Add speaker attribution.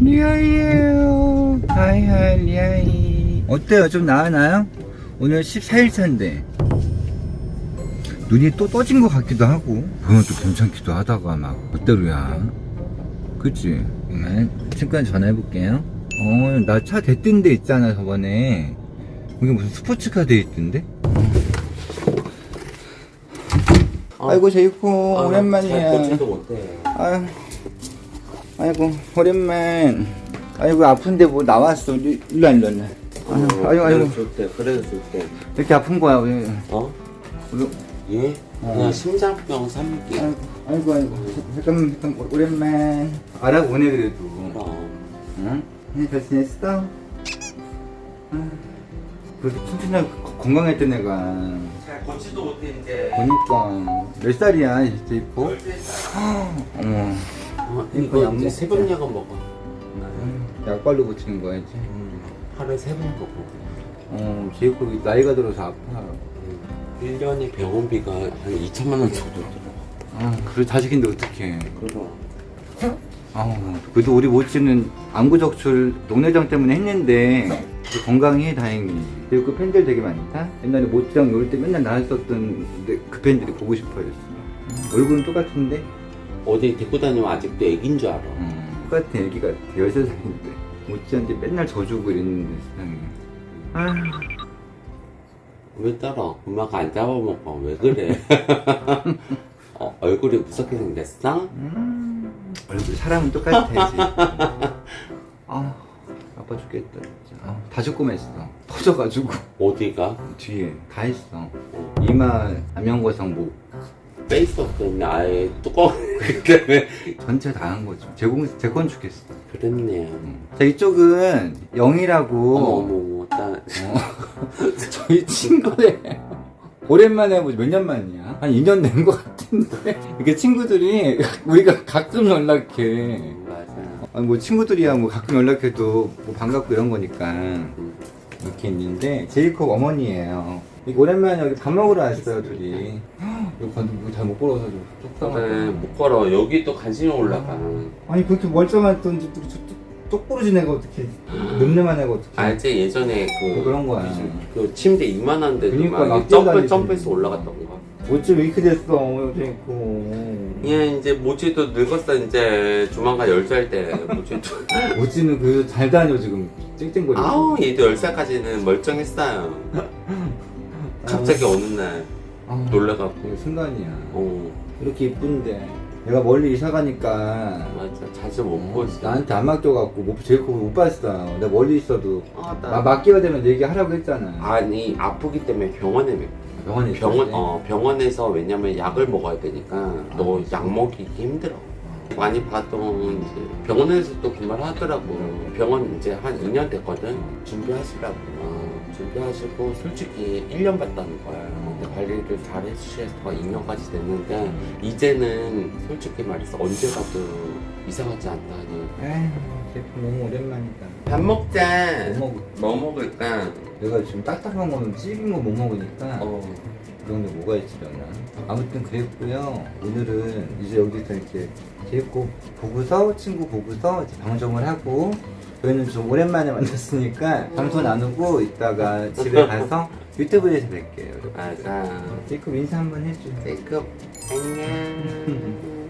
Speaker 1: 리아이에요. 하이하이 리아이. 어때요? 좀 나았나요? 오늘 14일차인데 눈이 또 떠진 것 같기도 하고 보면 또 괜찮기도 하다가 막 그대로야. 그치? 네. 친구한테 전화해볼게요. 어, 나 차 대뜬 데 있잖아, 저번에. 여기 무슨 스포츠카 돼 있던데?
Speaker 2: 어.
Speaker 1: 아이고, 제이코,
Speaker 2: 아, 잘
Speaker 1: 오랜만이야.
Speaker 2: 걷지도 못해.
Speaker 1: 아유, 아이고, 오랜만. 아이고, 아픈데 뭐 나왔어. 일- 일로 와, 일로 와. 일로 와. 아유, 아이고, 아이고.
Speaker 2: 줄 때, 그래도 줄 때.
Speaker 1: 이렇게 아픈 거야, 왜.
Speaker 2: 어?
Speaker 1: 왜-
Speaker 2: 얘?
Speaker 1: 어.
Speaker 2: 그냥 심장병 삼기.
Speaker 1: 아이고, 아이고, 아이고. 잠깐만, 잠깐만, 오랜만. 알아보네, 그래도.
Speaker 2: 그럼.
Speaker 1: 응? 네, 잘 지냈어? 아, 그래도 튼튼하게 건강했던 애가.
Speaker 2: 잘 걷지도 못해, 이제.
Speaker 1: 보니까. 몇 살이야, 이제 이뻐? 어머.
Speaker 2: 어,
Speaker 1: 이거
Speaker 2: 이거
Speaker 1: 약
Speaker 2: 이제
Speaker 1: 먹자.
Speaker 2: 새벽약은 먹어.
Speaker 1: 약 발로 고치는 거야지.
Speaker 2: 음, 하루에 세 번 먹어.
Speaker 1: 어, 제이코 나이가 들어서 아파.
Speaker 2: 1년에 병원비가 한 2천만 원 정도 들어.
Speaker 1: 아, 그래 자식인데 어떡해.
Speaker 2: 그럼.
Speaker 1: 아, 그래도 우리 모찌는 안구 적출 녹내장 때문에 했는데 건강해 다행히. 그리고 그 팬들 되게 많다. 옛날에 모찌랑 놀 때 맨날 나왔었던 내- 그 팬들이 보고 싶어했어. 얼굴은 똑같은데
Speaker 2: 어디 데리고 다니면 아직도 애긴 줄 알아.
Speaker 1: 어, 똑같은 애기 같아. 13살인데 모찌한테 맨날 져주고 이랬는데 세상에. 아,
Speaker 2: 왜 따라? 엄마가 안 잡아먹어. 왜 그래? 어, 얼굴이 무섭게 생겼어?
Speaker 1: 음, 얼굴 사람은 똑같아야지. 아, 아파 죽겠다 진짜. 아, 다 죽고 했어. 터져가지고
Speaker 2: 어디가?
Speaker 1: 뒤에 다 했어. 이마 안면거상 목
Speaker 2: 페이스업 때문에 아예 뚜껑 때문에
Speaker 1: 전체 다 한 거죠. 제공 재건축했어.
Speaker 2: 그랬네.
Speaker 1: 음. 자 이쪽은 영이라고
Speaker 2: 어머 어머 어머 나
Speaker 1: 어, 저희 친구래. 오랜만에 뭐지 몇 년 만이야? 한 2년 된 것 같은데 이게 친구들이 우리가 가끔 연락해.
Speaker 2: 맞아.
Speaker 1: 아니 뭐 친구들이야 뭐 가끔 연락해도 뭐 반갑고 이런 거니까 이렇게 있는데 제이콥 어머니예요. 이거 오랜만에 여기 밥 먹으러 왔어요 둘이. 이거 봤는데 잘못 걸어서 좀 속상하다.
Speaker 2: 못 걸어 여기 또 관심이 올라가.
Speaker 1: 아니 그렇게 멀쩡했던 집들이 저 똑- 똑부러진 애가 어떻게 늠름한 애가 어떻게?
Speaker 2: 알지 예전에 그
Speaker 1: 그런 거야.
Speaker 2: 그 침대 이만한데도
Speaker 1: 그러니까 막막
Speaker 2: 점프
Speaker 1: 뛰어다니지.
Speaker 2: 점프해서 올라갔던 거.
Speaker 1: 어쩜 이렇게 됐어 제이콥.
Speaker 2: 얘 이제 모지도 늙었어 이제 조만간 열 살 때 모지도.
Speaker 1: 어찌는 그 잘 다녀 지금 찡찡거리고.
Speaker 2: 아우 얘도 열 살까지는 멀쩡했어요. 갑자기 어느 날
Speaker 1: 아우,
Speaker 2: 놀래갖고.
Speaker 1: 순간이야.
Speaker 2: 어
Speaker 1: 이렇게 이쁜데 내가 멀리 이사 가니까
Speaker 2: 맞아 자주 못 보지.
Speaker 1: 나한테 안 맡겨갖고 못 제이콥을 못 봤어. 내가 멀리 있어도
Speaker 2: 아, 나
Speaker 1: 마, 맡기가 되면 얘기하라고 했잖아.
Speaker 2: 아니 아프기 때문에 병원에 매-
Speaker 1: 병원에
Speaker 2: 병원
Speaker 1: 있었지?
Speaker 2: 어 병원에서 왜냐면 약을 먹어야 되니까 너 약 먹이기 힘들어. 많이 봐도 이제 병원에서 또 그 말 하더라고. 병원 이제 한 2년 됐거든. 준비하시라고. 어, 준비하시고 솔직히 1년 봤다는 거야. 근데 관리를 잘 해주셔서 2년까지 됐는데 이제는 솔직히 말해서 언제 가도 이상하지 않다니.
Speaker 1: 에휴 제이콥 너무 오랜만이다.
Speaker 2: 밥 먹자.
Speaker 1: 못 먹.
Speaker 2: 뭐 먹을까?
Speaker 1: 내가 지금 딱딱한 거는 찌긴 거못 먹으니까
Speaker 2: 어.
Speaker 1: 그런 게 뭐가 있으려나. 아무튼 그랬고요. 오늘은 이제 여기서 이렇게 제이콥 보고서 친구 보고서 이제 방송을 하고 저희는 좀 오랜만에 만났으니까 방송 나누고 이따가 집에 가서 유튜브에서 뵐게요.
Speaker 2: 맞아.
Speaker 1: 제이콥 인사 한번 해줘.
Speaker 2: 제이콥 안녕.